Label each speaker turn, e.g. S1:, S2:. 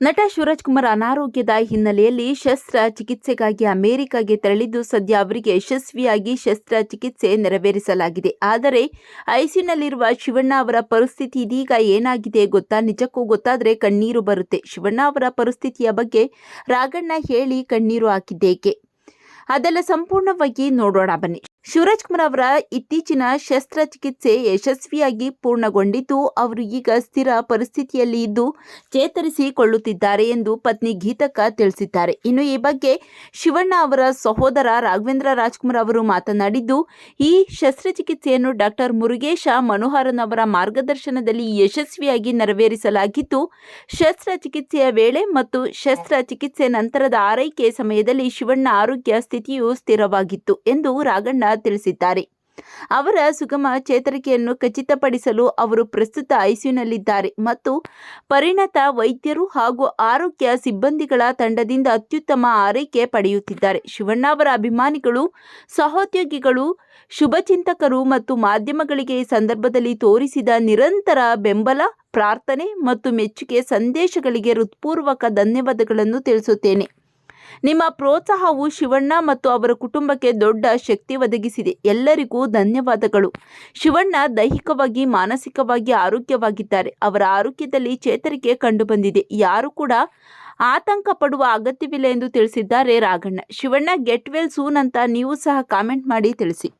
S1: ನಟ ಶಿವರಾಜ್ ಕುಮಾರ್ ಅನಾರೋಗ್ಯದ ಹಿನ್ನೆಲೆಯಲ್ಲಿ ಶಸ್ತ್ರ ಚಿಕಿತ್ಸೆಗಾಗಿ ಅಮೆರಿಕಾಗೆ ತೆರಳಿದ್ದು ಸದ್ಯ ಅವರಿಗೆ ಯಶಸ್ವಿಯಾಗಿ ಶಸ್ತ್ರ ಚಿಕಿತ್ಸೆ ನೆರವೇರಿಸಲಾಗಿದೆ. ಆದರೆ ಐಸಿಯುನಲ್ಲಿರುವ ಶಿವಣ್ಣ ಅವರ ಪರಿಸ್ಥಿತಿ ಇದೀಗ ಏನಾಗಿದೆ ಗೊತ್ತಾ? ನಿಜಕ್ಕೂ ಗೊತ್ತಾದರೆ ಕಣ್ಣೀರು ಬರುತ್ತೆ. ಶಿವಣ್ಣ ಅವರ ಪರಿಸ್ಥಿತಿಯ ಬಗ್ಗೆ ರಾಗಣ್ಣ ಹೇಳಿ ಕಣ್ಣೀರು ಹಾಕಿದ್ದೇಕೆ? ಅದೆಲ್ಲ ಸಂಪೂರ್ಣವಾಗಿ ನೋಡೋಣ ಬನ್ನಿ. ಶಿವರಾಜ್ ಕುಮಾರ್ ಅವರ ಇತ್ತೀಚಿನ ಶಸ್ತ್ರಚಿಕಿತ್ಸೆ ಯಶಸ್ವಿಯಾಗಿ ಪೂರ್ಣಗೊಂಡಿದ್ದು, ಅವರು ಈಗ ಸ್ಥಿರ ಪರಿಸ್ಥಿತಿಯಲ್ಲಿ ಇದ್ದು ಚೇತರಿಸಿಕೊಳ್ಳುತ್ತಿದ್ದಾರೆ ಎಂದು ಪತ್ನಿ ಗೀತಕ್ಕ ತಿಳಿಸಿದ್ದಾರೆ. ಇನ್ನು ಈ ಬಗ್ಗೆ ಶಿವಣ್ಣ ಅವರ ಸಹೋದರ ರಾಘವೇಂದ್ರ ರಾಜ್ಕುಮಾರ್ ಅವರು ಮಾತನಾಡಿದ್ದು, ಈ ಶಸ್ತ್ರಚಿಕಿತ್ಸೆಯನ್ನು ಡಾಕ್ಟರ್ ಮುರುಗೇಶ ಮನೋಹರನ್ ಅವರ ಮಾರ್ಗದರ್ಶನದಲ್ಲಿ ಯಶಸ್ವಿಯಾಗಿ ನೆರವೇರಿಸಲಾಗಿದ್ದು, ಶಸ್ತ್ರಚಿಕಿತ್ಸೆಯ ವೇಳೆ ಮತ್ತು ಶಸ್ತ್ರಚಿಕಿತ್ಸೆ ನಂತರದ ಆರೈಕೆ ಸಮಯದಲ್ಲಿ ಶಿವಣ್ಣ ಆರೋಗ್ಯ ಸ್ಥಿತಿಯು ಸ್ಥಿರವಾಗಿತ್ತು ಎಂದು ರಾಗಣ್ಣ ತಿಳಿಸಿದ್ದಾರೆ. ಅವರ ಸುಗಮ ಚೇತರಿಕೆಯನ್ನು ಖಚಿತಪಡಿಸಲು ಅವರು ಪ್ರಸ್ತುತ ಐಸಿಯುನಲ್ಲಿದ್ದಾರೆ ಮತ್ತು ಪರಿಣತ ವೈದ್ಯರು ಹಾಗೂ ಆರೋಗ್ಯ ಸಿಬ್ಬಂದಿಗಳ ತಂಡದಿಂದ ಅತ್ಯುತ್ತಮ ಆರೈಕೆ ಪಡೆಯುತ್ತಿದ್ದಾರೆ. ಶಿವಣ್ಣ ಅವರ ಅಭಿಮಾನಿಗಳು, ಸಹೋದ್ಯೋಗಿಗಳು ಶುಭಚಿಂತಕರು ಮತ್ತು ಮಾಧ್ಯಮಗಳಿಗೆ ಈ ಸಂದರ್ಭದಲ್ಲಿ ತೋರಿಸಿದ ನಿರಂತರ ಬೆಂಬಲ, ಪ್ರಾರ್ಥನೆ ಮತ್ತು ಮೆಚ್ಚುಗೆ ಸಂದೇಶಗಳಿಗೆ ಹೃತ್ಪೂರ್ವಕ ಧನ್ಯವಾದಗಳನ್ನು ತಿಳಿಸುತ್ತೇನೆ. ನಿಮ್ಮ ಪ್ರೋತ್ಸಾಹವು ಶಿವಣ್ಣ ಮತ್ತು ಅವರ ಕುಟುಂಬಕ್ಕೆ ದೊಡ್ಡ ಶಕ್ತಿ ಒದಗಿಸಿದೆ. ಎಲ್ಲರಿಗೂ ಧನ್ಯವಾದಗಳು. ಶಿವಣ್ಣ ದೈಹಿಕವಾಗಿ, ಮಾನಸಿಕವಾಗಿ ಆರೋಗ್ಯವಾಗಿದ್ದಾರೆ. ಅವರ ಆರೋಗ್ಯದಲ್ಲಿ ಚೇತರಿಕೆ ಕಂಡುಬಂದಿದೆ. ಯಾರು ಕೂಡ ಆತಂಕ ಪಡುವ ಅಗತ್ಯವಿಲ್ಲ ಎಂದು ತಿಳಿಸಿದ್ದಾರೆ Raghanna. Shivanna, get well soon ಅಂತ ನೀವು ಸಹ ಕಾಮೆಂಟ್ ಮಾಡಿ ತಿಳಿಸಿ.